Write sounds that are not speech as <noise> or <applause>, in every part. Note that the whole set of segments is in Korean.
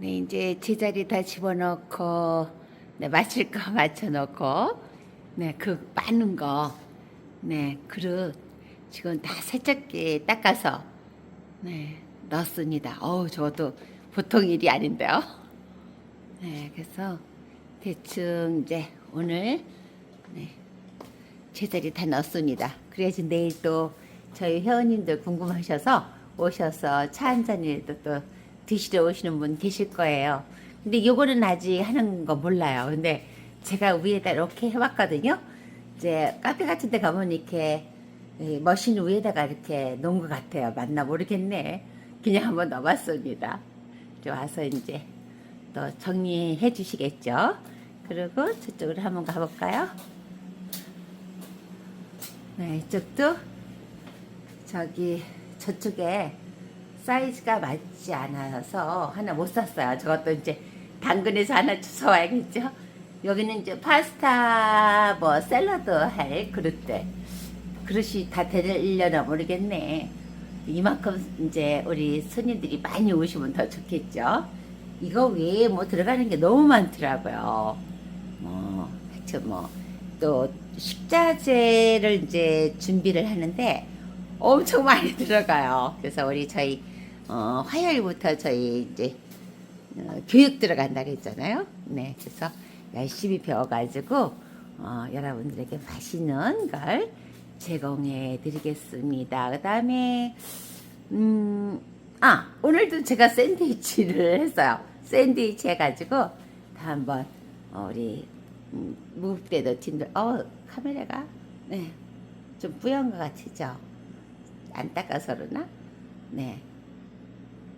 네, 이제 제자리 다 집어넣고, 네, 마실 거 <laughs> 맞춰놓고, 네, 그 많은 거, 네, 그릇 지금 다 세척기에 닦아서, 네, 넣었습니다. 어우, 저도 보통 일이 아닌데요. 네, 그래서 대충 이제 오늘, 네, 제자리 다 넣었습니다. 그래야지 내일 또 저희 회원님들 궁금하셔서 오셔서 차 한 잔이라도 또 드시러 오시는 분 계실 거예요. 근데 요거는 아직 하는 거 몰라요. 근데 제가 위에다 이렇게 해봤거든요. 이제 카페 같은 데 가면 이렇게 이 머신 위에다가 이렇게 놓은 것 같아요. 맞나 모르겠네. 그냥 한번 넣어봤습니다. 이제 와서 이제 또 정리해 주시겠죠. 그리고 저쪽으로 한번 가볼까요? 네, 이쪽도 저기 저쪽에 사이즈가 맞지 않아서 하나 못 샀어요. 저것도 이제 당근에서 하나 주워와야겠죠. 여기는 이제 파스타 뭐 샐러드 할 그릇들 그릇이 다 되려나 모르겠네. 이만큼 이제 우리 손님들이 많이 오시면 더 좋겠죠. 이거 외에 뭐 들어가는 게 너무 많더라고요. 뭐 하여튼 뭐또 식자재를 이제 준비를 하는데 엄청 많이 <laughs> 들어가요. 그래서 우리 저희 어, 화요일부터 저희 이제 어, 교육 들어간다 그랬잖아요. 네, 그래서 열심히 배워가지고 어, 여러분들에게 맛있는 걸 제공해 드리겠습니다. 그 다음에 음, 아 오늘도 제가 샌드위치를 <laughs> 했어요. 샌드위치 해가지고 다 한번 어, 우리 음, 무국대도 팀들 어 카메라가 네 좀 뿌연 것 같으죠. 안 닦아서 그러나 네.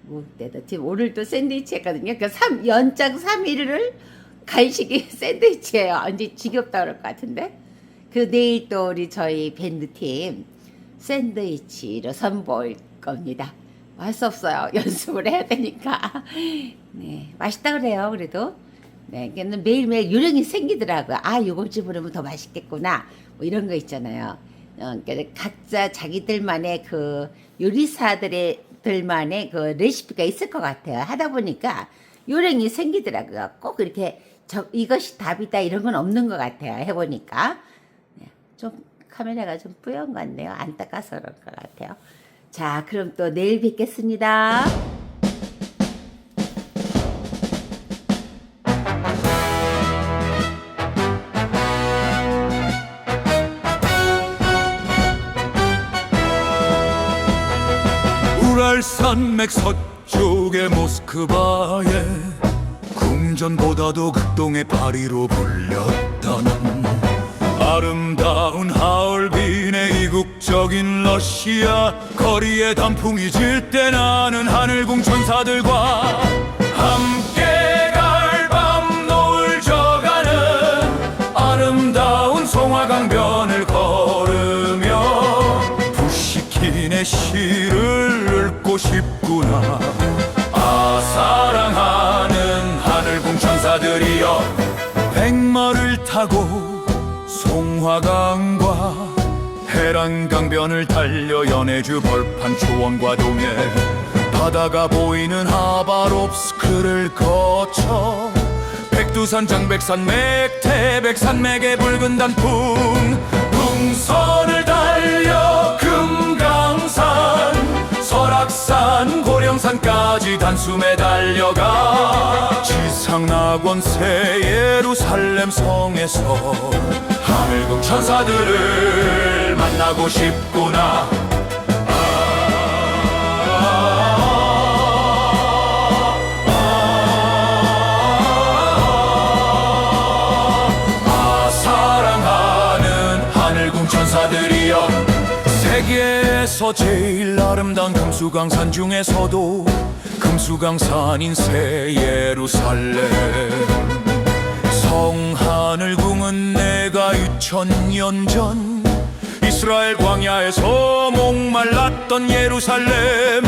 무국대도 팀 오늘 또 샌드위치 했거든요. 그 3, 연장 3일을 간식이 <laughs> 샌드위치예요. 언제 지겹다 그럴 것 같은데. 그 내일 또 우리 저희 밴드팀 샌드위치로 선보일 겁니다. 할 수 없어요. <laughs> 연습을 해야 되니까. <laughs> 네, 맛있다 그래요. 그래도. 네, 근데 매일매일 요령이 생기더라고요. 아, 요걸 집으면 더 맛있겠구나. 뭐 이런 거 있잖아요. 어, 그러니까 각자 자기들만의 그 요리사들의 들만의 그 레시피가 있을 것 같아요. 하다 보니까 요령이 생기더라고요. 꼭 이렇게 저 이것이 답이다 이런 건 없는 것 같아요. 해보니까 네, 좀 카메라가 좀 뿌연 것 같네요. 안 닦아서 그런 것 같아요. 자, 그럼 또 내일 뵙겠습니다. 우랄 산맥 서쪽의 모스크바에 궁전보다도 극동의 파리로 불렸다는 아름다운 하얼빈의 이국적인 러시아 거리에 단풍이 질 때 나는 하늘궁 천사들과 시를 읽고 싶구나. 아 사랑하는 하늘궁 천사들이여 백마를 타고 송화강과 해란강변을 달려 연해주 벌판 초원과 동해 바다가 보이는 하바롭스크를 거쳐 백두산 장백산 맥태백 산 맥의 붉은 단풍 풍선을 고령산까지 단숨에 달려가 지상낙원 새 예루살렘 성에서 하늘궁 천사들을 만나고 싶구나 아 사랑하는 하늘궁 천사들이여 세계에서 제일 아름다운 금수강산 중에서도 금수강산인 새 예루살렘. 성하늘궁은 내가 2000년 전 이스라엘 광야에서 목말랐던 예루살렘.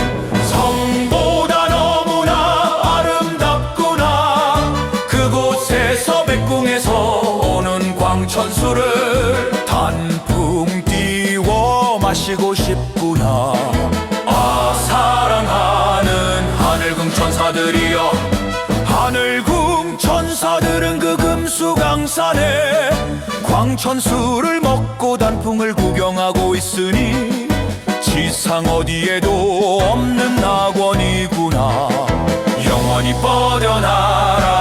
성보다 너무나 아름답구나. 그곳에서 백궁에서 오는 광천수를 마시고 싶구나. 아 사랑하는 하늘궁 천사들이여. 하늘궁 천사들은 그 금수강산에 광천수를 먹고 단풍을 구경하고 있으니 지상 어디에도 없는 낙원이구나. 영원히 뻗어나라